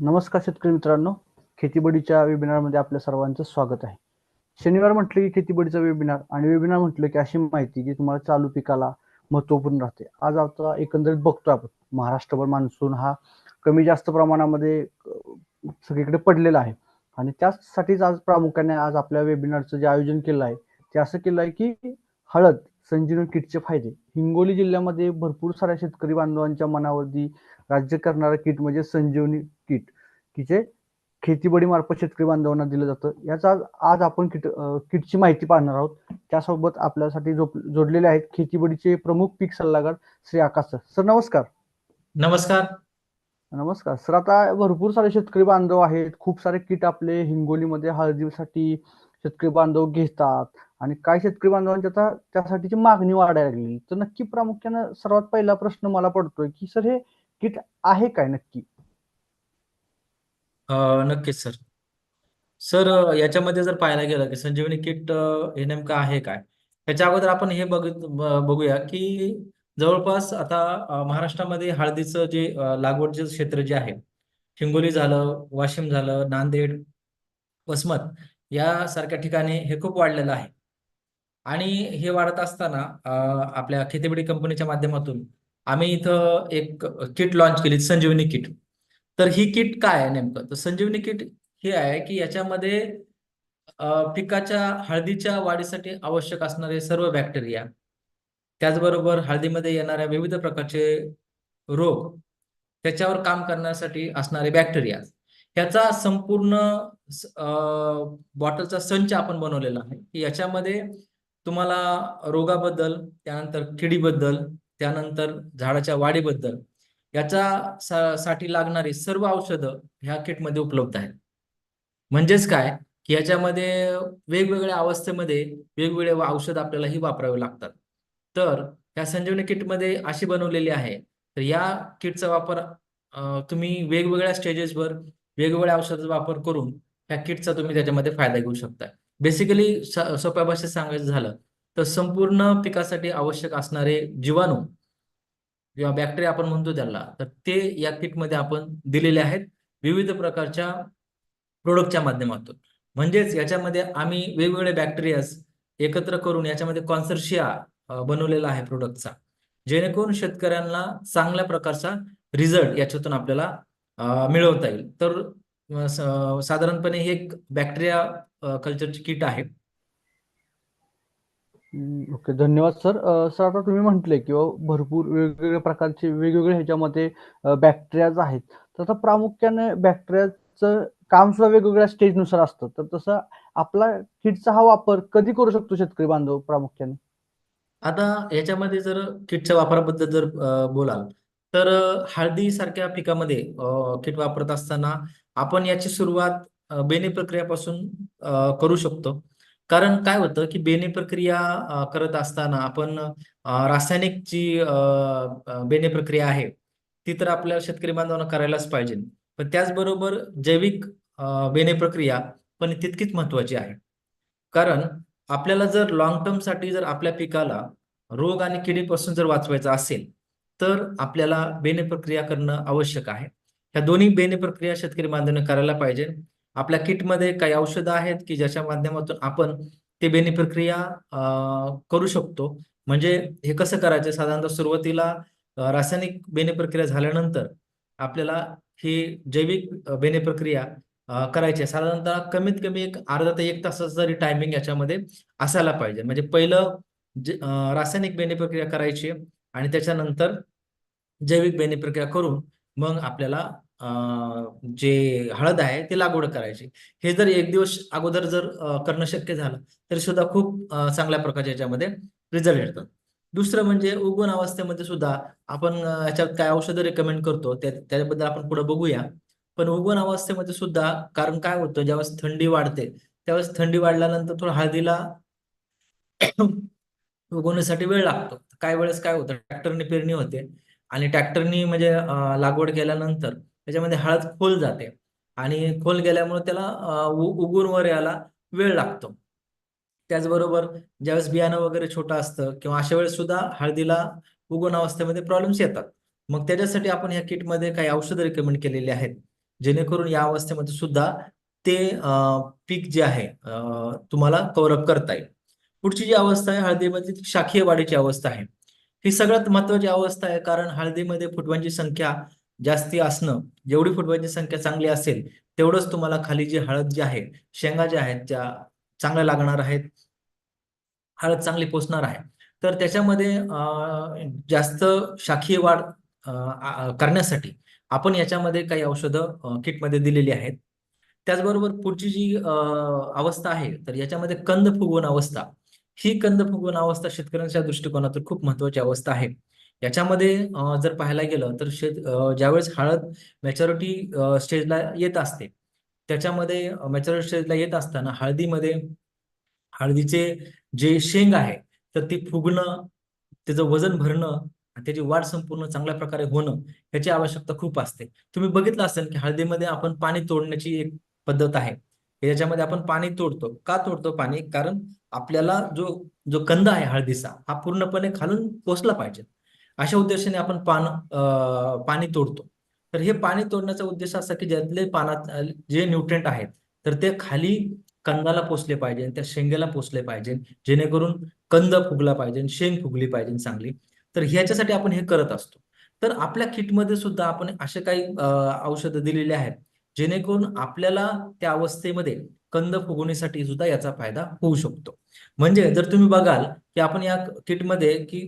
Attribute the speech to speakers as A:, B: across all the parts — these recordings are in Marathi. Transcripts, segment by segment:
A: नमस्कार शेतकरी मित्रांनो. खेतीबडीच्या वेबिनारमध्ये आपल्या सर्वांचं स्वागत आहे. शनिवार म्हटलं की खेतीबडीचा वेबिनार आणि वेबिनार म्हटलं की अशी माहिती की तुम्हाला चालू पिकाला महत्त्वपूर्ण राहते. आज आता एकंदरीत बघतो आपण. महाराष्ट्रभर मान्सून हा कमी जास्त प्रमाणामध्ये सगळीकडे पडलेला आहे. आणि त्यासाठीच आज प्रामुख्याने आज आपल्या वेबिनारचं जे आयोजन केलं आहे ते असं केलं आहे की हळद संजीवन किटचे फायदे. हिंगोली जिल्ह्यामध्ये भरपूर साऱ्या शेतकरी बांधवांच्या मनावरती राज्य करणारं किट म्हणजे संजीवनी किट की जे खेतीबडी मार्फत शेतकरी बांधवांना दिलं जातं. याचा आज आपण किट किटची माहिती पाहणार आहोत. त्यासोबत आपल्यासाठी जोडलेले आहेत खेतीबडीचे प्रमुख पीक सल्लागार श्री आकाश सर. सर नमस्कार.
B: नमस्कार.
A: नमस्कार. सर आता भरपूर सारे शेतकरी बांधव आहेत. खूप सारे किट आपले हिंगोलीमध्ये हळदीसाठी शेतकरी बांधव घेतात. आणि काय शेतकरी बांधवांची आता त्यासाठीची मागणी वाढायला लागली. तर नक्की प्रामुख्यानं सर्वात पहिला प्रश्न मला पडतोय की सर हे किट आहे काय नक्की?
B: नक्कीच सर. सर याच्यामध्ये जर पाहायला गेलं की संजीवनी किट हे नेमकं आहे काय? त्याच्या अगोदर आपण हे बघ बघूया की जवळपास आता महाराष्ट्रामध्ये हळदीचं जे लागवडचे क्षेत्र जे आहे हिंगोली झालं वाशिम झालं नांदेड वसमत यासारख्या ठिकाणी हे खूप वाढलेलं आहे. आणि हे वाढत असताना आपल्या खेतीबडी कंपनीच्या माध्यमातून आम्ही इथं एक किट लॉन्च केली संजीवनी किट तर ही किट काय आहे नेमकं? तर संजीवनी किट हे आहे की याच्यामध्ये पिकाच्या हळदीच्या वाढीसाठी आवश्यक असणारे सर्व बॅक्टेरिया त्याचबरोबर हळदीमध्ये येणाऱ्या विविध प्रकारचे रोग त्याच्यावर काम करण्यासाठी असणारे बॅक्टेरिया ह्याचा संपूर्ण बॉटलचा संच आपण बनवलेला आहे. की याच्यामध्ये तुम्हाला रोगाबद्दल त्यानंतर किडीबद्दल त्यानंतर झाडाच्या वाढीबद्दल याचा साठी लागणारी सर्व औषधं ह्या किटमध्ये उपलब्ध आहेत. म्हणजेच काय? की याच्यामध्ये वेगवेगळ्या अवस्थेमध्ये वेगवेगळे औषध आपल्यालाही वापरावे लागतात. तर या संजीवनी किटमध्ये अशी बनवलेली आहे. तर या किटचा वापर तुम्ही वेगवेगळ्या स्टेजेसवर वेगवेगळ्या औषधाचा वापर करून या किटचा तुम्ही त्याच्यामध्ये फायदा घेऊ शकता. बेसिकली सोप्या भाषेत सांगायचं झालं तर संपूर्ण पिकासाठी आवश्यक असणारे जीवाणू किंवा बॅक्टेरिया आपण म्हणतो त्याला तर ते या किटमध्ये आपण दिलेले आहेत. विविध प्रकारच्या प्रोडक्टच्या माध्यमातून. म्हणजेच याच्यामध्ये आम्ही वेगवेगळे बॅक्टेरियाज एकत्र करून याच्यामध्ये कॉन्सर्शिया बनवलेला आहे प्रोडक्टचा जेणेकरून शेतकऱ्यांना चांगल्या प्रकारचा रिझल्ट याच्यातून आपल्याला मिळवता येईल. तर साधारणपणे हे एक बॅक्टेरिया कल्चरची किट आहे.
A: ओके धन्यवाद सर सर आता तुम्ही म्हटले की भरपूर वेगवेगळ्या प्रकारचे वेगवेगळे ह्याच्यामध्ये बॅक्टेरियाज आहेत. तर आता प्रामुख्याने बॅक्टेरियाचं काम सुद्धा वेगवेगळ्या स्टेजनुसार असतं. तर तसं आपला किटचा हा वापर कधी करू शकतो शेतकरी बांधव प्रामुख्याने?
B: आता याच्यामध्ये जर किटच्या वापराबद्दल जर बोलाल तर हळदी सारख्या पिकामध्ये किट वापरत असताना आपण याची सुरुवात बेने प्रक्रियापासून करू शकतो. कारण काय होतं की बेने प्रक्रिया करत असताना आपण रासायनिक जी बेने प्रक्रिया आहे ती तर आपल्या शेतकरी बांधवांना करायलाच पाहिजे. पण त्याचबरोबर जैविक बेने प्रक्रिया पण तितकीच महत्वाची आहे. कारण आपल्याला जर लॉंग टर्मसाठी जर आपल्या पिकाला रोग आणि किडीपासून जर वाचवायचं असेल तर आपल्याला बेने प्रक्रिया करणं आवश्यक आहे. ह्या दोन्ही बेने प्रक्रिया शेतकरी बांधवांना करायला पाहिजे. आपल्या किटमध्ये काही औषधं आहेत की ज्याच्या माध्यमातून आपण ते बेनी प्रक्रिया करू शकतो. म्हणजे हे कसं करायचं? साधारणतः सुरुवातीला रासायनिक बेने प्रक्रिया झाल्यानंतर आपल्याला ही जैविक बेने प्रक्रिया करायची आहे. साधारणतः कमीत कमी एक अर्धा ते एक तासाचा जरी टायमिंग याच्यामध्ये असायला पाहिजे. म्हणजे पहिलं रासायनिक बेने प्रक्रिया करायची आणि त्याच्यानंतर जैविक बेने प्रक्रिया करून मग आपल्याला जे हळद आहे ते लागवड करायची. हे जर एक दिवस अगोदर जर करणं शक्य झालं तरी सुद्धा खूप चांगल्या प्रकारच्या याच्यामध्ये रिझल्ट येतात. दुसरं म्हणजे उगवण अवस्थेमध्ये सुद्धा आपण याच्यात काय औषधं रेकमेंड करतो त्याच्याबद्दल आपण पुढे बघूया. पण उगवण अवस्थेमध्ये सुद्धा कारण काय होतं ज्यावेळेस थंडी वाढते त्यावेळेस थंडी वाढल्यानंतर थोडं हळदीला उगवण्यासाठी वेळ लागतो. काय वेळेस काय होतं ट्रॅक्टरने पेरणी होते आणि ट्रॅक्टरनी म्हणजे लागवड केल्यानंतर त्याच्यामध्ये हळद खोल जाते. आणि खोल गेल्यामुळे त्याला उगून वर यायला वेळ लागतो. त्याचबरोबर ज्यावेळेस बियाणं वगैरे छोटं असतं किंवा अशा वेळेस सुद्धा हळदीला उगवण अवस्थेमध्ये प्रॉब्लेम्स येतात. मग त्याच्यासाठी आपण ह्या किटमध्ये काही औषधं रिकमेंड केलेली आहेत. जेणेकरून या अवस्थेमध्ये सुद्धा ते पीक जे आहे तुम्हाला कव्हरअप करता येईल. पुढची जी अवस्था आहे हळदीमध्ये शाखीय वाढीची अवस्था आहे. ही सगळ्यात महत्वाची अवस्था आहे कारण हळदीमध्ये फुटव्यांची संख्या जास्ती असणं जेवढी फुटव्यांची संख्या चांगली असेल तेवढंच तुम्हाला खाली जी हळद जी आहे शेंगा ज्या आहेत त्या चांगल्या लागणार आहेत. हळद चांगली पोचणार आहे. तर त्याच्यामध्ये जास्त शाखीय वाढ करण्यासाठी आपण याच्यामध्ये काही औषधं किटमध्ये दिलेली आहेत. त्याचबरोबर पुढची जी अवस्था आहे तर याच्यामध्ये कंद फुगवण अवस्था. ही कंद फुगवण अवस्था शेतकऱ्यांच्या दृष्टिकोनातून खूप महत्वाची अवस्था आहे. याच्यामध्ये जर पाहायला गेलं तर शेत ज्यावेळेस हळद मॅच्युरिटी स्टेजला येत असते त्याच्यामध्ये मॅच्युरिटी स्टेजला येत असताना हळदीमध्ये हळदीचे जे शेंग आहे तर ती फुगणं त्याचं वजन भरणं त्याची वाढ संपूर्ण चांगल्या प्रकारे होणं ह्याची आवश्यकता खूप असते. तुम्ही बघितलं असेल की हळदीमध्ये आपण पाणी तोडण्याची एक पद्धत आहे. याच्यामध्ये आपण पाणी तोडतो. का तोडतो पाणी? कारण आपल्याला जो जो कंद आहे हळदीचा हा पूर्णपणे खालून पोचला पाहिजे. अशा उद्देशाने आपण पान पाणी तोडतो. तर हे पाणी तोडण्याचा उद्देश असा की ज्यातले पानात जे न्यूट्रेंट आहेत तर ते खाली कंदाला पोचले पाहिजे त्या शेंगेला पोचले पाहिजे जेणेकरून कंद फुगला पाहिजे शेंग फुगली पाहिजे चांगली. तर ह्याच्यासाठी आपण हे करत असतो. तर आपल्या किटमध्ये सुद्धा आपण असे काही औषधं दिलेली आहेत जेणेकरून आपल्याला त्या अवस्थेमध्ये कंद फुगवण्यासाठी सुद्धा याचा फायदा होऊ शकतो. म्हणजे जर तुम्ही बघाल की आपण या किटमध्ये की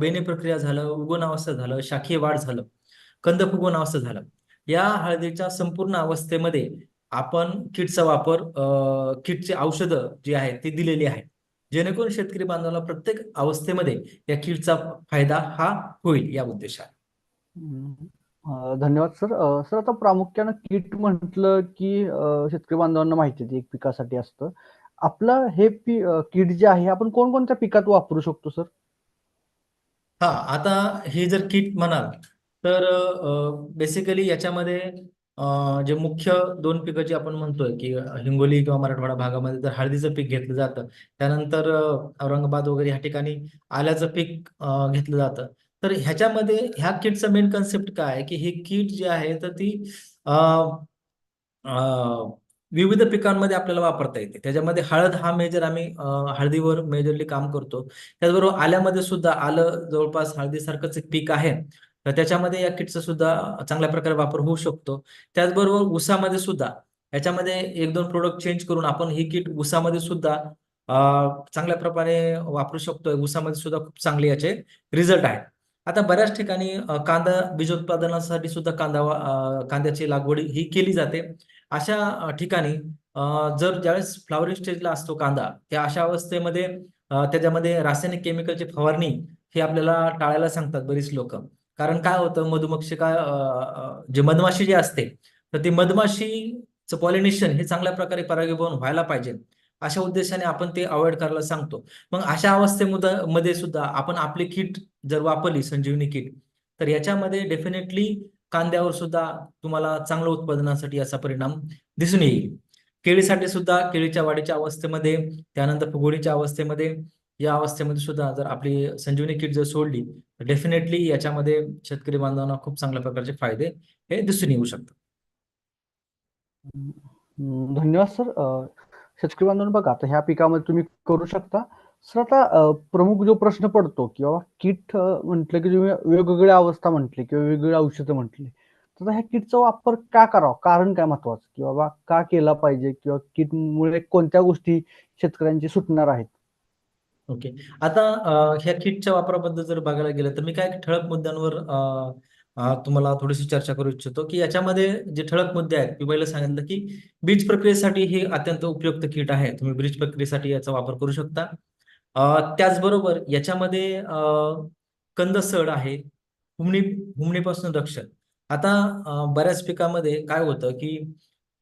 B: बेने प्रक्रिया झालं उगवण अवस्था झालं शाखीय वाढ झालं कंद फुगवण अवस्था झालं या हळदीच्या संपूर्ण अवस्थेमध्ये आपण किटचा वापर किटचे औषधं जी आहेत ती दिलेली आहेत. जेणेकरून शेतकरी बांधवाला प्रत्येक अवस्थेमध्ये या किटचा फायदा हा होईल या उद्देशाने.
A: धन्यवाद सर. सर आता प्रामुख्यानं कीट म्हटलं की शेतकरी बांधवांना माहिती आहे ते एक पिकासाठी असतं. आपलं हे पी अं, कीट जे आहे आपण कोणकोणत्या पिकात वापरू शकतो सर?
B: हा आता हे जर किट म्हणाल तर बेसिकली याच्यामध्ये जे मुख्य दोन पिकं जी आपण म्हणतोय की हिंगोली किंवा मराठवाडा भागामध्ये जर हळदीचं पीक घेतलं जातं त्यानंतर औरंगाबाद वगैरे ह्या ठिकाणी आल्याचं पीक घेतलं जातं. तर ह्याच्यामध्ये ह्या किटचं मेन कन्सेप्ट काय आहे की हे किट जे आहे तर ती विविध पिकांमध्ये आपल्याला वापरता येते. त्याच्यामध्ये हळद हा मेजर आम्ही हळदीवर मेजरली काम करतो. त्याचबरोबर आल्यामध्ये सुद्धा आलं जवळपास हळदीसारखंच एक पीक आहे. तर त्याच्यामध्ये या किटचा सुद्धा चांगल्या प्रकारे वापर होऊ शकतो. त्याचबरोबर उसामध्ये सुद्धा याच्यामध्ये एक दोन प्रोडक्ट चेंज करून आपण ही किट उसामध्ये सुद्धा चांगल्या प्रकारे वापरू शकतो उसामध्ये सुद्धा खूप चांगले याचे रिझल्ट आहेत आता बऱ्याच ठिकाणी कांदा बीजोत्पादनासाठी सुद्धा कांदा कांद्याची लागवड ही केली जाते. अशा ठिकाणी जर ज्यावेळेस फ्लावरिंग स्टेजला असतो कांदा त्या अशा अवस्थेमध्ये त्याच्यामध्ये रासायनिक केमिकलची फवारणी ही आपल्याला टाळायला सांगतात बरीच लोक. कारण काय होतं मधुमक्षिका जे मधमाशी जी असते तर ती मधमाशीचं पॉलिनेशन हे चांगल्या प्रकारे परागीभवन व्हायला पाहिजे. अशा उद्देशाने आपण ते अवॉइड करायला सांगतो. मग अशा अवस्थेमध्ये मध्ये सुद्धा आपण आपली किट जर वापरली संजीवनी किट तर याच्यामध्ये डेफिनेटली कांद्यावर सुद्धा तुम्हाला चांगलं उत्पादनासाठी याचा परिणाम दिसून येईल. केळीसाठी सुद्धा केळीच्या वाढीच्या अवस्थेमध्ये त्यानंतर फुगोडीच्या अवस्थेमध्ये या अवस्थेमध्ये सुद्धा जर आपली संजीवनी किट जर सोडली तर डेफिनेटली याच्यामध्ये शेतकरी बांधवांना खूप चांगल्या प्रकारचे फायदे हे दिसून येऊ शकतात.
A: धन्यवाद सर. शेतकरी बांधवांना बघा आता ह्या पिकामध्ये तुम्ही करू शकता. सर आता प्रमुख जो प्रश्न पडतो की बाबा किट अं, म्हटलं की तुम्ही वेगवेगळ्या अवस्था म्हटली किंवा वेगवेगळ्या औषधं म्हटली तर ह्या किटचा वापर का करावा? कारण काय महत्वाचं? की बाबा का केला पाहिजे? किंवा किटमुळे कोणत्या गोष्टी शेतकऱ्यांची सुटणार आहेत?
B: ओके. आता अं, ह्या किटच्या वापराबद्दल जर बघायला गेलं तर मी काय ठळक मुद्द्यांवर तुम्हाला थोडीशी चर्चा करू इच्छितो की याच्यामध्ये जे ठळक मुद्दे आहेत मी पहिलं सांगितलं की बीज प्रक्रियेसाठी हे अत्यंत उपयुक्त किट आहे. तुम्ही बीज प्रक्रियेसाठी याचा वापर करू शकता. त्याचबरोबर याच्यामध्ये कंद कंदसड आहे हुमणी हुमणीपासून रक्षण आता बऱ्याच पिकामध्ये काय होतं की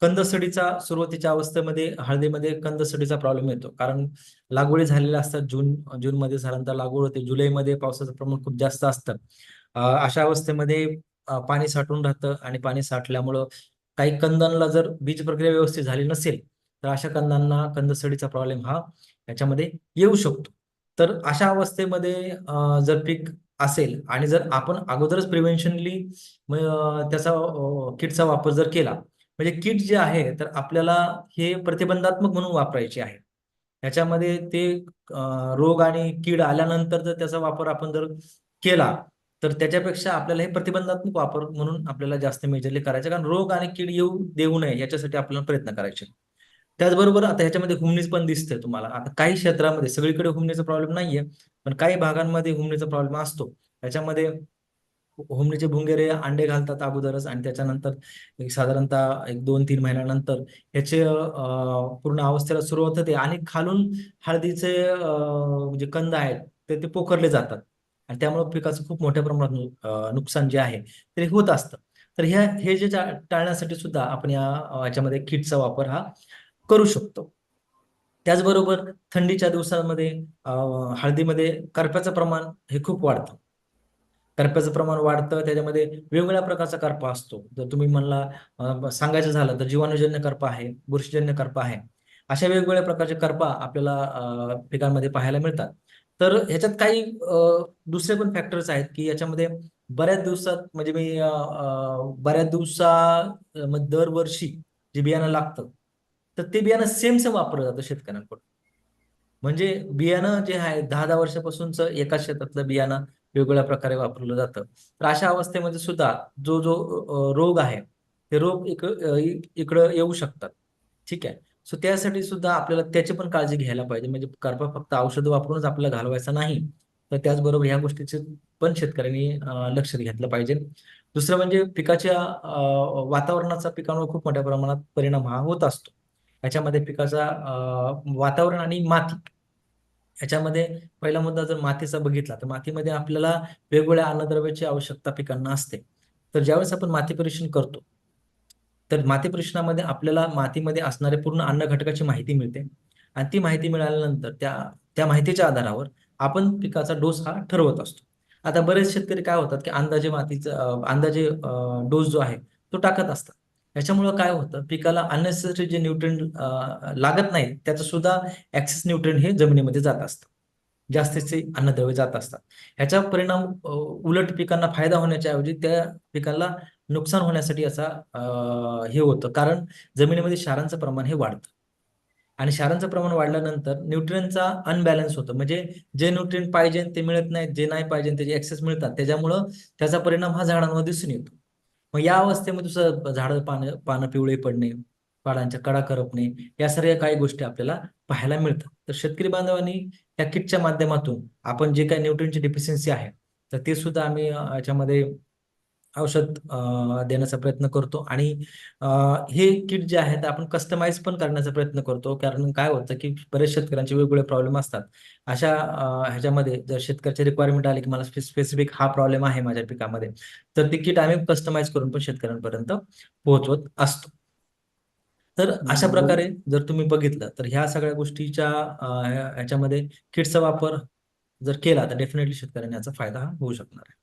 B: कंदसडीचा सुरुवातीच्या अवस्थेमध्ये हळदीमध्ये कंदसडीचा प्रॉब्लेम येतो. कारण लागवडी झालेल्या असतात जून जूनमध्ये साधारणतः लागवड होते जुलैमध्ये पावसाचं प्रमाण खूप जास्त असतं. अशा अवस्थेमध्ये पाणी साठून राहतं आणि पाणी साठल्यामुळं काही कंदांना जर बीज प्रक्रिया व्यवस्थित झाली नसेल तर अशा कंदांना कंदसडीचा प्रॉब्लेम हा याच्यामध्ये येऊ शकतो. तर अशा अवस्थेमध्ये जर पीक असेल आणि जर आपण अगोदरच प्रिव्हेन्शनली त्याचा किटचा वापर जर केला म्हणजे किट जे आहे तर आपल्याला हे प्रतिबंधात्मक म्हणून वापरायचे आहे. ह्याच्यामध्ये ते रोग आणि कीड आल्यानंतर जर त्याचा वापर आपण जर केला तर त्याच्यापेक्षा आपल्याला हे प्रतिबंधात्मक वापर म्हणून आपल्याला जास्त मेजरली करायचे कारण रोग आणि कीड येऊ देऊ नये याच्यासाठी आपल्याला प्रयत्न करायचे त्याचबरोबर आता ह्याच्यामध्ये हुमणीच पण दिसते तुम्हाला. आता काही क्षेत्रामध्ये सगळीकडे हुमणीचा प्रॉब्लेम नाहीये पण काही भागांमध्ये हुमणीचा प्रॉब्लेम असतो. त्याच्यामध्ये हुमणीचे भुंगेरे अंडे घालतात अगोदरच आणि त्याच्यानंतर साधारणतः एक दोन तीन महिन्यानंतर ह्याचे पूर्ण अवस्थेला सुरुवात होते आणि खालून हळदीचे जे कंद आहेत ते ते पोखरले जातात. आणि त्यामुळे पिकाचं खूप मोठ्या प्रमाणात नुकसान जे आहे ते होत असतं. तर ह्या हे जे टाळण्यासाठी सुद्धा आपण या याच्यामध्ये किटचा वापर हा करू शकतो. त्याचबरोबर थंडीच्या दिवसांमध्ये हळदीमध्ये करप्याचं प्रमाण हे खूप वाढतं. करप्याचं प्रमाण वाढतं त्याच्यामध्ये वेगवेगळ्या प्रकारचा करपा असतो. जर तुम्ही म्हणला सांगायचं झालं तर जीवाणूजन्य करपा आहे बुरशीजन्य करपा आहे. अशा वेगवेगळ्या प्रकारचे करपा आपल्याला पिकांमध्ये पाहायला मिळतात. तर ह्याच्यात काही दुसरे पण फॅक्टर्स आहेत की याच्यामध्ये बऱ्याच दिवसात म्हणजे मी बऱ्याच दिवसा दरवर्षी जे बियाणं लागतं तर ते बियाणं सेम सेम वापरलं जातं शेतकऱ्यांकडून म्हणजे बियाणं जे आहे दहा दहा वर्षापासूनच एका शेतातलं बियाणं वेगवेगळ्या प्रकारे वापरलं जातं. तर अशा अवस्थेमध्ये सुद्धा जो जो रोग आहे ते रोग इक इकडं येऊ शकतात. ठीक आहे? सो त्यासाठी सुद्धा आपल्याला त्याची पण काळजी घ्यायला पाहिजे. म्हणजे करपा फक्त औषध वापरूनच आपल्याला घालवायचा नाही. तर त्याचबरोबर ह्या गोष्टीचे पण शेतकऱ्यांनी लक्ष घेतलं पाहिजे. दुसरं म्हणजे पिकाच्या वातावरणाचा पिकांवर खूप मोठ्या प्रमाणात परिणाम हा होत असतो. याच्यामध्ये पिकाचा वातावरण आणि माती. याच्यामध्ये पहिला मुद्दा जर मातीचा बघितला तर मातीमध्ये आपल्याला वेगवेगळ्या अन्नद्रव्याची आवश्यकता पिकांना असते. तर ज्यावेळेस आपण माती परीक्षण करतो तर माती परीक्षणामध्ये आपल्याला मातीमध्ये असणारे पूर्ण अन्न घटकाची माहिती मिळते. आणि ती माहिती मिळाल्यानंतर त्या त्या माहितीच्या आधारावर आपण पिकाचा डोस हा ठरवत असतो. आता बरेच शेतकरी काय होतात की अंदाजे मातीचा अंदाजे डोस जो आहे तो टाकत असतात. याच्यामुळं काय होतं? पिकाला अननेसेसरी जे न्यूट्रिएंट लागत नाही त्याचं सुद्धा ऍक्सेस न्यूट्रिएंट हे जमिनीमध्ये जात असतं. जास्तीचे अन्नद्रव्य जात असतात. ह्याचा परिणाम उलट पिकांना फायदा होण्याच्या ऐवजी त्या पिकाला नुकसान होण्यासाठी याचा हे होतं. कारण जमिनीमध्ये क्षारांचं प्रमाण हे वाढतं. आणि क्षारांचं प्रमाण वाढल्यानंतर न्यूट्रियनचा अनबॅलन्स होतं. म्हणजे जे न्यूट्रियन पाहिजे ते मिळत नाहीत जे नाही पाहिजे त्याचे एक्सेस मिळतात. त्याच्यामुळं त्याचा परिणाम हा झाडांवर दिसून येतो. मग या अवस्थेमध्ये तुझं झाडं पानं पानं पिवळे पडणे पाडांच्या कडा करपणे या सगळ्या काही गोष्टी आपल्याला पाहायला मिळतात. तर शेतकरी बांधवांनी या किटच्या माध्यमातून आपण जे काही न्यूट्रिनची डिफिशियन्सी आहे तर ते सुद्धा आम्ही याच्यामध्ये औषध देण्याचा प्रयत्न करतो आणि हे किट जे आहे ते आपण कस्टमाइज पण करण्याचा प्रयत्न करतो. कारण काय होतं की बरेच शेतकऱ्यांचे वेगवेगळे प्रॉब्लेम असतात. अशा ह्याच्यामध्ये जर शेतकऱ्याची रिक्वायरमेंट आली की मला स्पेसिफिक हा प्रॉब्लेम आहे माझ्या पिकामध्ये तर ते किट आम्ही कस्टमाइज करून पण शेतकऱ्यांपर्यंत पोहोचवत असतो. तर अशा प्रकारे जर तुम्ही बघितलं तर ह्या सगळ्या गोष्टीच्या ह्याच्यामध्ये किटचा वापर जर केला तर डेफिनेटली शेतकऱ्यांना याचा फायदा हा होऊ शकणार आहे.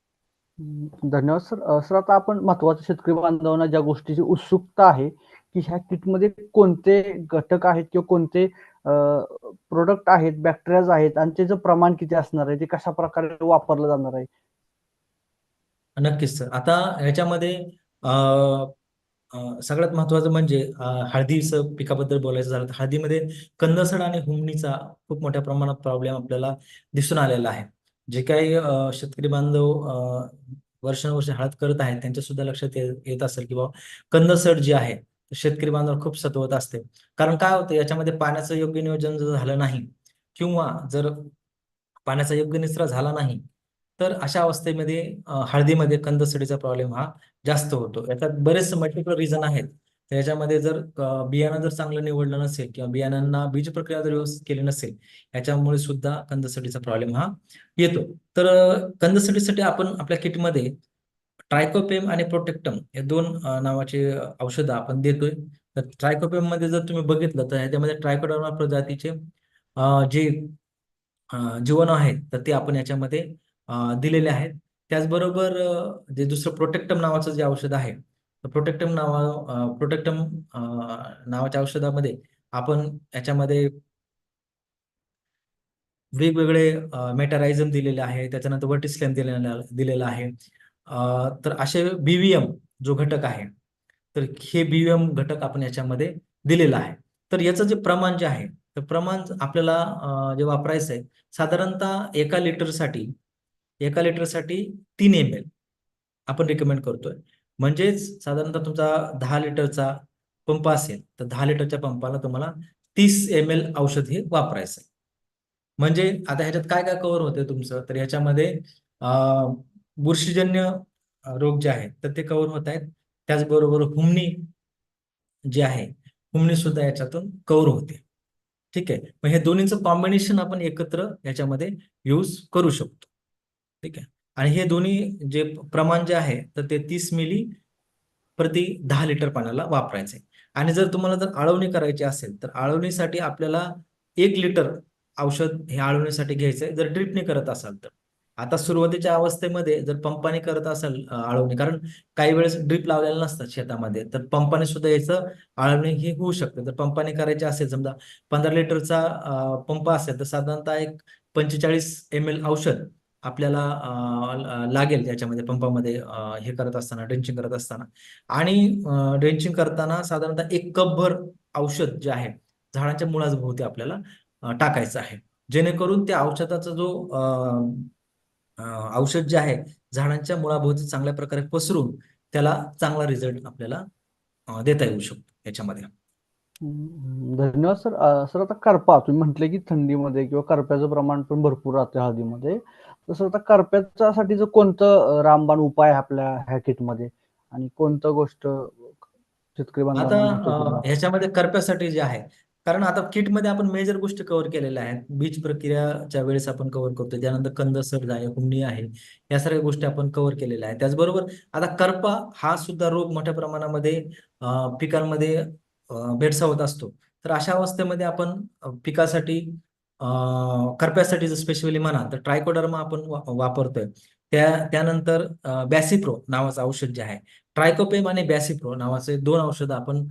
A: धन्यवाद. सर सर आता आपण महत्त्वाच्या शेतकरी बांधवांना ज्या गोष्टीची उत्सुकता आहे की ह्या किटमध्ये कोणते घटक आहेत किंवा कोणते प्रोडक्ट आहेत बॅक्टेरियाज आहेत आणि त्याचं प्रमाण किती असणार आहे ते कशा प्रकारे वापरलं जाणार आहे?
B: नक्कीच सर. आता ह्याच्यामध्ये सगळ्यात महत्वाचं म्हणजे हळदीचं पिकाबद्दल बोलायचं झालं तर हळदीमध्ये कंदसड आणि हुमणीचा खूप मोठ्या प्रमाणात प्रॉब्लेम आपल्याला दिसून आलेला आहे. जे काही शेतकरी बांधव वर्षानुवर्ष हळद करत आहेत त्यांच्या सुद्धा लक्षात येत असेल की बाबा कंदसड जी आहे शेतकरी बांधव खूप सतवत असते. कारण काय होतं याच्यामध्ये पाण्याचं योग्य नियोजन जर झालं नाही किंवा जर पाण्याचा योग्य निचरा झाला नाही तर अशा अवस्थेमध्ये हळदीमध्ये कंदसडीचा प्रॉब्लेम हा जास्त होतो. याच्यात बरेच मल्टिपल रिझन आहेत. त्याच्यामध्ये जर बियाणं जर चांगलं निवडलं नसेल किंवा बियाणांना बीज प्रक्रिया जर व्यवस्थित केली नसेल याच्यामुळे सुद्धा कंदसटीचा प्रॉब्लेम हा येतो. तर कंदसटीसाठी आपण आपल्या किटमध्ये ट्रायकोपेम आणि प्रोटेक्टम हे दोन नावाचे औषधं आपण देतोय. तर ट्रायकोपेममध्ये जर तुम्ही बघितलं तर ह्याच्यामध्ये ट्रायकोडर्मा प्रजातीचे जे जीवन आहेत तर ते आपण याच्यामध्ये दिलेले आहेत. त्याचबरोबर जे दुसरं प्रोटेक्टम नावाचं जे औषध आहे तर प्रोटेक्टम नावा प्रोटेक्टम नावाच्या औषधामध्ये आपण याच्यामध्ये वेगवेगळे मेटारायझम दिलेले आहे त्याच्यानंतर वर्टिस्लेम दिलेला दिलेला आहे. तर असे बीव्हीएम जो घटक आहे तर हे बीव्हीएम घटक आपण याच्यामध्ये दिलेला आहे. तर याचं जे प्रमाण जे आहे तर प्रमाण आपल्याला जे वापरायचं आहे साधारणतः एका लिटरसाठी एका लिटरसाठी तीन एम एल आपण रिकमेंड करतोय. म्हणजेच साधारणतः तुमचा दहा लिटरचा पंप असेल तर दहा लिटरच्या पंपाला तुम्हाला तीस एम एल औषध हे वापरायचं आहे म्हणजे आता ह्याच्यात काय काय कव्हर होते तुमचं? तर ह्याच्यामध्ये बुरशीजन्य रोग जे आहेत तर ते कव्हर होत आहेत. त्याचबरोबर हुमणी जे आहे हुमणी सुद्धा याच्यातून कव्हर होते. ठीक आहे? मग हे दोन्हीचं कॉम्बिनेशन आपण एकत्र याच्यामध्ये यूज करू शकतो. ठीक आहे? आणि हे दोन्ही जे प्रमाण जे आहे तर ते तीस मिली प्रति दहा लिटर पाण्याला वापरायचे. आणि जर तुम्हाला जर आळवणी करायची असेल तर आळवणीसाठी आपल्याला एक लिटर औषध हे आळवणीसाठी घ्यायचं आहे जर ड्रिपने करत असाल तर. आता सुरुवातीच्या अवस्थेमध्ये जर पंपाने करत असाल आळवणी कारण काही वेळेस ड्रिप लावलेलं नसतात शेतामध्ये तर पंपाने सुद्धा याचं आळवणी हे होऊ शकते. जर पंपाने करायची असेल समजा पंधरा लिटरचा पंप असेल तर साधारणतः एक पंचेचाळीस एम एल औषध आपल्याला लागेल याच्यामध्ये पंपामध्ये हे करत असताना ड्रेंचिंग करत असताना. आणि ड्रेंचिंग करताना साधारणतः एक कपभर औषध जे आहे झाडांच्या मुळाभोवती आपल्याला टाकायचं आहे. जेणेकरून त्या औषधाचा जो औषध जे आहे झाडांच्या मुळाभोवती चांगल्या प्रकारे पसरून त्याला चांगला रिझल्ट आपल्याला देता येऊ शकतो याच्यामध्ये.
A: धन्यवाद सर. सर आता करपा तुम्ही म्हटले की थंडीमध्ये किंवा करप्याचं प्रमाण पण भरपूर राहते हळदीमध्ये. तसं आता करप्याच्यासाठीचं कोणतं अ, रामबाण उपाय आहे आपल्या ह्या किटमध्ये? आणि कोणतं गोष्ट शेतकरी
B: आता? ह्याच्यामध्ये करप्यासाठी जे आहे कारण आता किटमध्ये आपण मेजर गोष्टी कव्हर केलेल्या आहेत. बीज प्रक्रियाच्या वेळेस आपण कव्हर करतो त्यानंतर कंद सर्ज आहे हुमणी आहे या सगळ्या गोष्टी आपण कव्हर केलेल्या आहेत. त्याचबरोबर आता करपा हा सुद्धा रोग मोठ्या प्रमाणामध्ये पिकांमध्ये भेडसावत असतो. तर अशा अवस्थेमध्ये आपण पिकासाठी करप्यासाठी जर स्पेशली म्हणा तर ट्रायकोडर्मा आपण वा- वापरतोय. त्या त्यानंतर बॅसिप्रो नावाचं औषध जे आहे ट्रायकोपेम आणि बॅसिप्रो नावाचे दोन औषधं आपण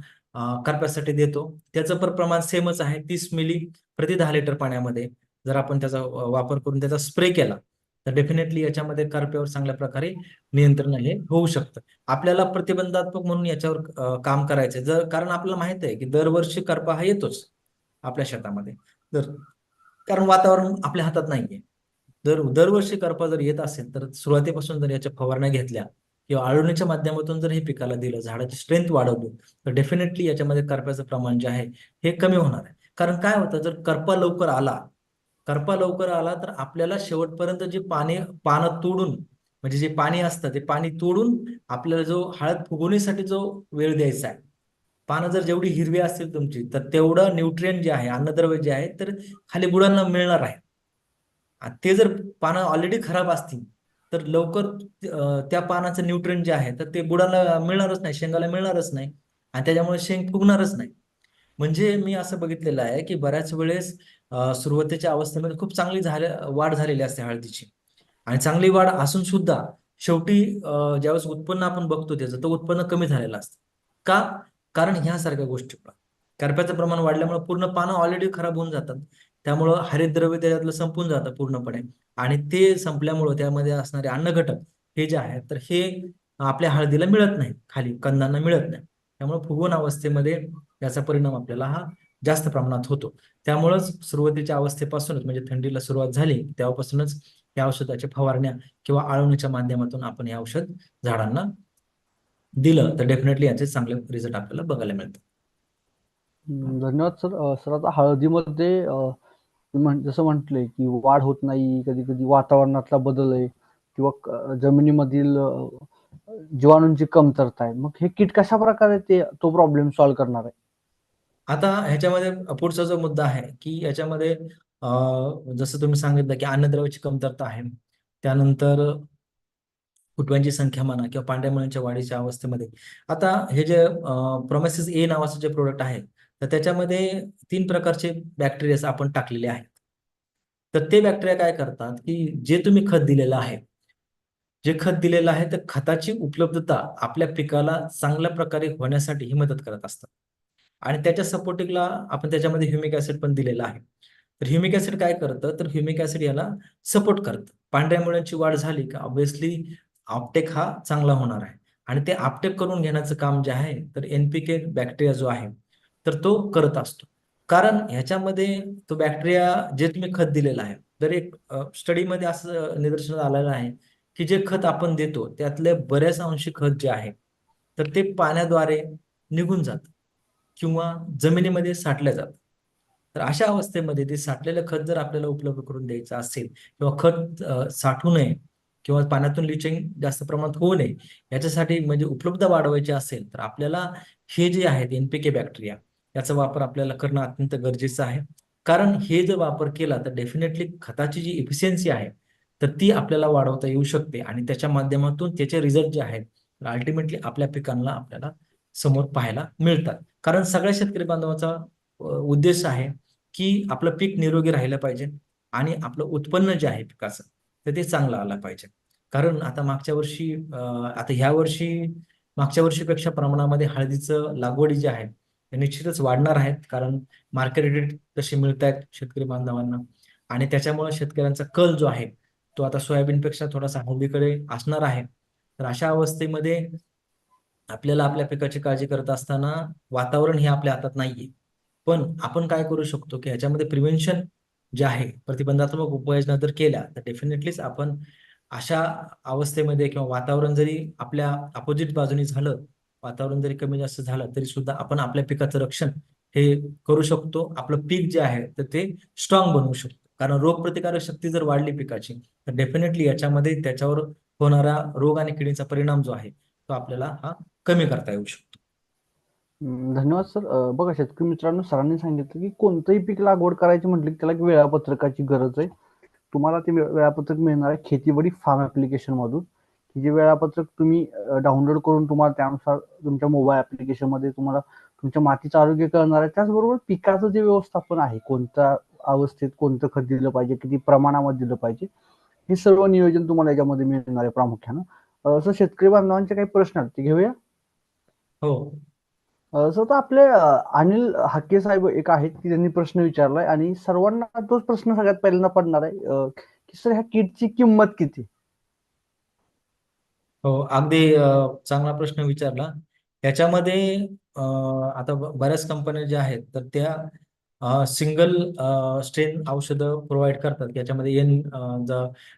B: करप्यासाठी देतो. त्याचं पण प्रमाण सेमच आहे तीस मिली प्रति दहा लिटर पाण्यामध्ये. जर आपण त्याचा वापर करून त्याचा स्प्रे केला तर डेफिनेटली याच्यामध्ये करप्यावर चांगल्या प्रकारे नियंत्रण हे होऊ शकतं. आपल्याला प्रतिबंधात्मक म्हणून याच्यावर काम करायचं जर कारण आपल्याला माहीत आहे की दरवर्षी करपा हा येतोच आपल्या शेतामध्ये. तर कारण वातावरण आपल्या हातात नाहीये. जर दरवर्षी करपा जर येत असेल तर सुरुवातीपासून जर याच्या फवारण्या घेतल्या किंवा आळवणीच्या माध्यमातून जर हे पिकाला दिलं झाडाची स्ट्रेंथ वाढवली तर डेफिनेटली याच्यामध्ये करप्याचं प्रमाण जे आहे हे कमी होणार आहे. कारण काय होतं जर करपा लवकर आला करपा लवकर आला तर आपल्याला शेवटपर्यंत जे पाणी पानं तोडून म्हणजे जे पाणी असतं ते पाणी तोडून आपल्याला जो हळद फुगवणीसाठी जो वेळ द्यायचा आहे पानं जर जेवढी हिरवी असतील तुमची तर तेवढं न्यूट्रिएंट जे आहे अन्नद्रव्य जे आहे तर खाली बुडांना मिळणार आहे. ते जर पानं ऑलरेडी खराब असतील तर लवकर त्या पानाचं न्यूट्रिएंट जे आहे तर ते बुडाला मिळणारच नाही शेंगाला मिळणारच नाही. आणि त्याच्यामुळे शेंग फुगणारच नाही. म्हणजे मी असं बघितलेलं आहे की बऱ्याच वेळेस सुरुवातीच्या अवस्थेमध्ये खूप चांगली झाले वाढ झालेली असते हळदीची. आणि चांगली वाढ असून सुद्धा शेवटी ज्यावेळेस उत्पन्न आपण बघतो त्याचं तर उत्पन्न कमी झालेलं असतं. का? कारण ह्यासारख्या गोष्टी करप्याचं प्रमाण वाढल्यामुळे पूर्ण पानं ऑलरेडी खराब होऊन जातात. त्यामुळं हरितद्रव्य त्याच्यातलं संपून जातं पूर्णपणे. आणि ते संपल्यामुळं त्यामध्ये असणारे अन्न घटक हे जे आहेत तर हे आपल्या हळदीला मिळत नाही खाली कंदांना मिळत नाही त्यामुळे फुगवण अवस्थेमध्ये याचा परिणाम आपल्याला हा जास्त प्रमाणात होतो. त्यामुळंच सुरुवातीच्या अवस्थेपासूनच म्हणजे थंडीला सुरुवात झाली तेव्हापासूनच या औषधाच्या फवारण्या किंवा आळवणीच्या माध्यमातून आपण हे औषध झाडांना दिलं. तर डेफिनेटली याचे चांगले रिझल्ट आपल्याला बघायला मिळतात.
A: धन्यवाद सर. सर आता हळदीमध्ये जसं म्हटलंय की वाढ होत नाही कधी कधी वातावरणातला बदल आहे किंवा जमिनीमधील जीवाणूंची कमतरता आहे. मग हे किट कशा प्रकारे ते तो प्रॉब्लेम सॉल्व्ह करणार आहे?
B: आता ह्याच्यामध्ये पुढचा जो मुद्दा आहे की याच्यामध्ये जसं तुम्ही सांगितलं की अन्नद्रव्याची कमतरता आहे. त्यानंतर फुटव्यांची संख्या म्हणा किंवा पांढऱ्या मुलांच्या वाढीच्या अवस्थेमध्ये. आता हे जे प्रोमेसिस ए नावाचं जे प्रोडक्ट आहे तर त्याच्यामध्ये तीन प्रकारचे बॅक्टेरियाज आपण टाकलेले आहेत. तर ते बॅक्टेरिया काय करतात की जे तुम्ही खत दिलेलं आहे जे खत दिलेलं आहे तर खताची उपलब्धता आपल्या पिकाला चांगल्या प्रकारे होण्यासाठी ही मदत करत असतात. आणि त्याच्या सपोर्टिंगला आपण त्याच्यामध्ये ह्युमिक ऍसिड पण दिलेला आहे. तर ह्युमिक ऍसिड काय करतं? तर ह्युमिक ऍसिड याला सपोर्ट करतं. पांढऱ्या मुळ्यांची वाढ झाली का? ऑब्व्हियसली आपटेक हा चांगला होणार आहे. आणि ते आपटेक करून घेण्याचं काम जे आहे तर एनपीके बॅक्टेरिया जो आहे तर तो करत असतो. कारण ह्याच्यामध्ये तो बॅक्टेरिया जे तुम्ही खत दिलेलं आहे तर एक स्टडीमध्ये असं निदर्शनात आलेलं आहे की जे खत आपण देतो त्यातले बऱ्याच अंशी खत जे आहे तर ते पाण्याद्वारे निघून जातं. किंवा जमिनीमध्ये साठल्या जातात. तर अशा अवस्थेमध्ये ते साठलेलं खत जर आपल्याला उपलब्ध करून द्यायचं असेल किंवा खत साठू नये किंवा पाण्यातून लिचिंग जास्त प्रमाणात होऊ नये याच्यासाठी म्हणजे उपलब्ध वाढवायची असेल तर आपल्याला हे जे आहेत एनपीके बॅक्टेरिया याचा वापर आपल्याला करणं अत्यंत गरजेचं आहे. कारण हे जर वापर केला तर डेफिनेटली खताची जी इफिशियन्सी आहे तर ती आपल्याला वाढवता येऊ शकते आणि त्याच्या माध्यमातून त्याचे रिझल्ट जे आहेत अल्टिमेटली आपल्या पिकांना आपल्याला समोर पाहायला मिळतात. कारण सगळ्या शेतकरी बांधवाचा उद्देश आहे की आपलं पीक निरोगी राहिलं पाहिजे आणि आपलं उत्पन्न जे आहे पिकाचं तर ते चांगलं आलं पाहिजे. कारण आता मागच्या वर्षी आता ह्या वर्षी मागच्या वर्षीपेक्षा प्रमाणामध्ये हळदीचं लागवडी जे आहे ते निश्चितच वाढणार आहेत कारण मार्केट रेट तसे मिळत आहेत शेतकरी बांधवांना आणि त्याच्यामुळे शेतकऱ्यांचा कल जो आहे तो आता सोयाबीनपेक्षा थोडासा हळदीकडे असणार आहे. तर अशा अवस्थेमध्ये आपल्याला आपल्या पिकाची काळजी करत असताना वातावरण हे आपल्या हातात नाहीये. पण आपण काय करू शकतो की ह्याच्यामध्ये प्रिव्हेन्शन जे आहे प्रतिबंधात्मक उपाययोजना जर केल्या तर डेफिनेटलीच आपण अशा अवस्थेमध्ये किंवा वातावरण जरी आपल्या अपोजिट बाजूने झालं वातावरण जरी कमी जास्त झालं तरी सुद्धा आपण आपल्या पिकाचं रक्षण हे करू शकतो. आपलं पीक जे आहे तर ते स्ट्रॉंग बनवू शकतो. कारण रोगप्रतिकारक शक्ती जर वाढली पिकाची तर डेफिनेटली याच्यामध्ये त्याच्यावर होणारा रोग आणि किडीचा परिणाम जो आहे तो आपल्याला हा कमी करता येऊ शकतो.
A: धन्यवाद सर. बघा शेतकरी मित्रांनो सरांनी सांगितलं की कोणतंही पीक लागवड करायची म्हटलं की त्याला वेळापत्रकाची गरज आहे. तुम्हाला ते वेळापत्रक मिळणार आहे खेतीबडी फार्म ऍप्लिकेशन मधून. की जे वेळापत्रक तुम्ही डाउनलोड करून तुम्हाला त्यानुसार तुमच्या मोबाईल ऍप्लिकेशनमध्ये तुम्हाला तुमच्या मातीचं आरोग्य कळणार आहे. त्याचबरोबर पिकाचं जे व्यवस्थापन आहे कोणत्या अवस्थेत कोणतं खत दिलं पाहिजे किती प्रमाणामध्ये दिलं पाहिजे हे सर्व नियोजन तुम्हाला याच्यामध्ये मिळणार आहे प्रामुख्यानं. असं शेतकरी बांधवांचे काही प्रश्न आहेत ते घेऊया?
B: हो.
A: अ, सर तर आपले अ, अनिल हाके साहेब एक आहेत की त्यांनी प्रश्न विचारलाय आणि सर्वांना तोच प्रश्न सगळ्यात पहिल्यांदा पडणार आहे अ, की सर ह्या किटची किंमत किती?
B: हो अगदी अ, चांगला प्रश्न विचारला. याच्यामध्ये अ, आता ब- बऱ्याच कंपन्या ज्या आहेत तर त्या सिंगल स्ट्रेन औषधं प्रोव्हाइड करतात. याच्यामध्ये एन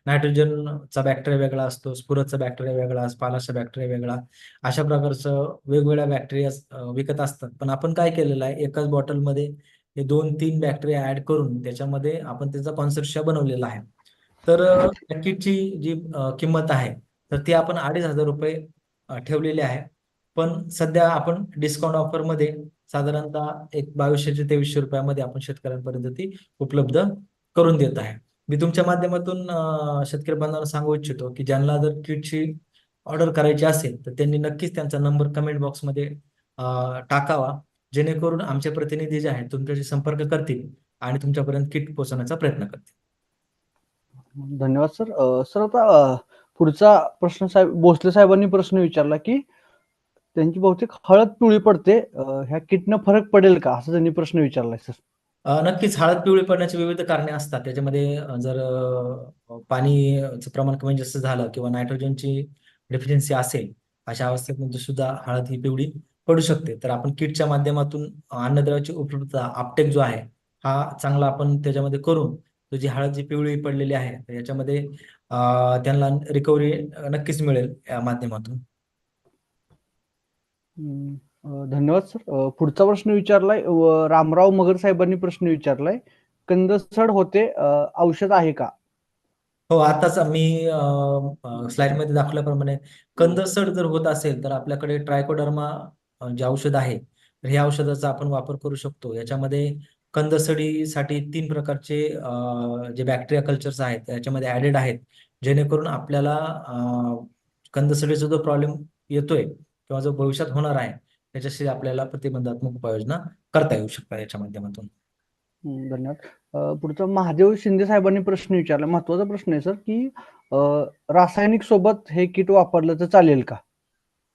B: नायट्रोजनचा बॅक्टेरिया वेगळा असतो स्फुरदचा बॅक्टेरिया वेगळा पालाचा बॅक्टेरिया वेगळा अशा प्रकारचं वेगवेगळ्या बॅक्टेरिया विकत असतात. पण आपण काय केलेलं आहे एकाच बॉटलमध्ये हे दोन तीन बॅक्टेरिया ऍड करून त्याच्यामध्ये आपण त्याचा कॉन्सेप्ट बनवलेला आहे. तर किटची जी किंमत आहे तर ती आपण अडीच हजार रुपये ठेवलेली आहे. पण सध्या आपण डिस्काउंट ऑफरमध्ये साधारणतः एक बावीसशे ते तेवीसशे रुपयामध्ये आपण शेतकऱ्यांपर्यंत ती उपलब्ध करून देत आहे. मी तुमच्या माध्यमातून शेतकरी बांधवांना सांगू इच्छितो की ज्यांना जर किटची ऑर्डर करायची असेल तर त्यांनी नक्कीच त्यांचा नंबर कमेंट बॉक्समध्ये टाकावा. जेणेकरून आमचे प्रतिनिधी जे आहेत तुमच्याशी संपर्क करतील आणि तुमच्यापर्यंत किट पोहोचवण्याचा प्रयत्न करतील.
A: धन्यवाद सर. सर आता पुढचा प्रश्न साहेब भोसले साहेबांनी प्रश्न विचारला की त्यांची बहुतेक हळद पिवळी पडते. ह्या किटनं फरक पडेल का? असा त्यांनी प्रश्न विचारलाय सर.
B: नक्कीच. हळद पिवळी पडण्याची विविध कारणे असतात. त्याच्यामध्ये जर पाणीचं प्रमाण कमी जास्त झालं किंवा नायट्रोजनची डेफिशियन्सी असेल अशा अवस्थेमध्ये सुद्धा हळद ही पिवळी पडू शकते. तर आपण किटच्या माध्यमातून अन्नद्रव्याची उपलब्धता आपटेक जो आहे हा चांगला आपण त्याच्यामध्ये करून तो जी हळद जी पिवळी पडलेली आहे याच्यामध्ये त्यांना रिकव्हरी नक्कीच मिळेल या माध्यमातून.
A: धन्यवाद सर. पुढचा प्रश्न विचारलाय व रामराव मगर साहेबांनी प्रश्न विचारलाय. कंदसड होते औषध आहे का?
B: हो आताच मी स्लाइडमध्ये दाखवल्याप्रमाणे कंदसड जर होत असेल तर आपल्याकडे ट्रायकोडर्मा जे औषध आहे हे औषधाचा आपण वापर करू शकतो. याच्यामध्ये कंदसडीसाठी तीन प्रकारचे जे बॅक्टेरिया कल्चर्स आहेत याच्यामध्ये ऍडेड आहेत जेणेकरून आपल्याला कंदसडीचा जो प्रॉब्लेम येतोय किंवा जो भविष्यात होणार आहे त्याच्याशी आपल्याला प्रतिबंधात्मक उपाययोजना करता येऊ शकतात याच्या माध्यमातून.
A: धन्यवाद. पुढचा महादेव शिंदे साहेबांनी प्रश्न विचारला. महत्त्वाचा प्रश्न आहे सर की रासायनिक सोबत हे किट वापरलं तर चालेल का?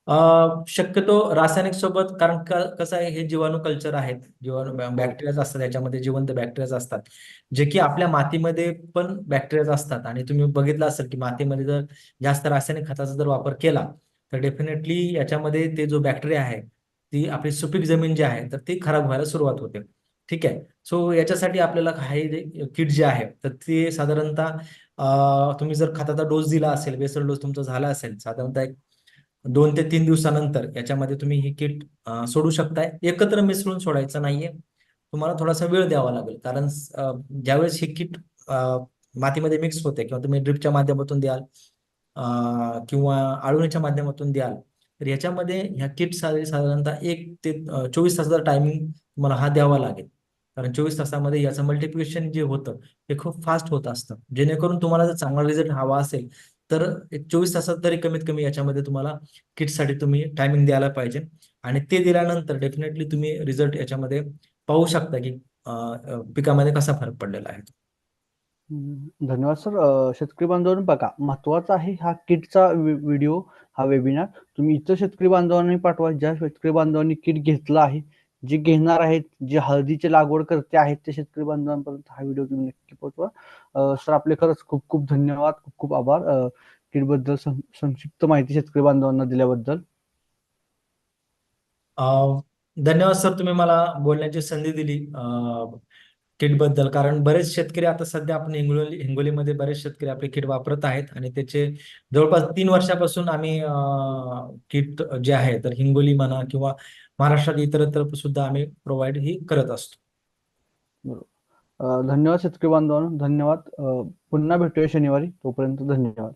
B: अ, शक्यतो रासायनिक सोबत कारण क- कसं आहे हे जीवाणू कल्चर आहेत. जीवाणू बॅक्टेरियाज असतात याच्यामध्ये जिवंत बॅक्टेरियाज असतात. जे की आपल्या मातीमध्ये पण बॅक्टेरियाज असतात. आणि तुम्ही बघितलं असेल की मातीमध्ये जर जास्त रासायनिक खताचा जर वापर केला तर डेफिनेटली याच्यामध्ये ते जो बॅक्टेरिया आहे ती आपली सुपीक जमीन जी आहे तर ती खराब व्हायला सुरुवात होते. ठीक आहे? सो याच्यासाठी आपल्याला काही किट जे आहे तर ते साधारणतः तुम्ही जर खताचा डोस दिला असेल बेसल डोस तुमचा झाला असेल साधारणतः एक दोन ते तीन दिवसानंतर याच्यामध्ये तुम्ही हे किट सोडू शकताय. एकत्र मिसळून सोडायचं नाहीये. तुम्हाला थोडासा वेळ द्यावा लागेल. कारण ज्यावेळेस ही किट मातीमध्ये मिक्स होते किंवा तुम्ही ड्रिपच्या माध्यमातून द्याल किंवा आळवणीच्या माध्यमातून द्याल तर याच्यामध्ये ह्या किट साधारणतः एक ते चोवीस तासाचा टायमिंग तुम्हाला हा द्यावा लागेल. कारण चोवीस तासामध्ये याचं मल्टिप्लिकेशन जे होतं ते खूप फास्ट होत असतं. जेणेकरून तुम्हाला जर चांगला रिझल्ट हवा असेल तर एक चोवीस तासात तरी कमीत कमी याच्यामध्ये तुम्हाला किटसाठी तुम्ही टायमिंग द्यायला पाहिजे. आणि ते दिल्यानंतर डेफिनेटली तुम्ही रिझल्ट याच्यामध्ये पाहू शकता की पिकामध्ये कसा फरक पडलेला आहे
A: धन्यवाद सर. अ, शेतकरी बांधवांनो बघा महत्त्वाचा आहे हा किटचा व्हिडिओ हा वेबिनार. तुम्ही इतर शेतकरी बांधवांनी पाठवा. ज्या शेतकरी बांधवांनी किट घेतलं आहे जे घेणार आहेत जे हळदीची लागवड करते आहेत ते शेतकरी बांधवांपर्यंत हा व्हिडिओ तुम्ही नक्की पोहोचवा. अ, सर आपले खरंच खूप खूप धन्यवाद खूप खूप आभार. अ, किटबद्दल सं- संक्षिप्त माहिती शेतकरी बांधवांना दिल्याबद्दल.
B: अ, धन्यवाद सर तुम्ही मला बोलण्याची संधी दिली. अं बद्दल कारण बरेच शेतकरी आता सध्या आपण हिंगोली हिंगोलीमध्ये बरेच शेतकरी आपले किट वापरत आहेत आणि त्याचे जवळपास तीन वर्षापासून आम्ही किट जे आहे तर हिंगोली म्हणा किंवा महाराष्ट्रात इतरत्र सुद्धा आम्ही प्रोव्हाइड ही करत असतो.
A: धन्यवाद शेतकरी बांधवांनो. धन्यवाद. पुन्हा भेटूया शनिवारी. तोपर्यंत धन्यवाद.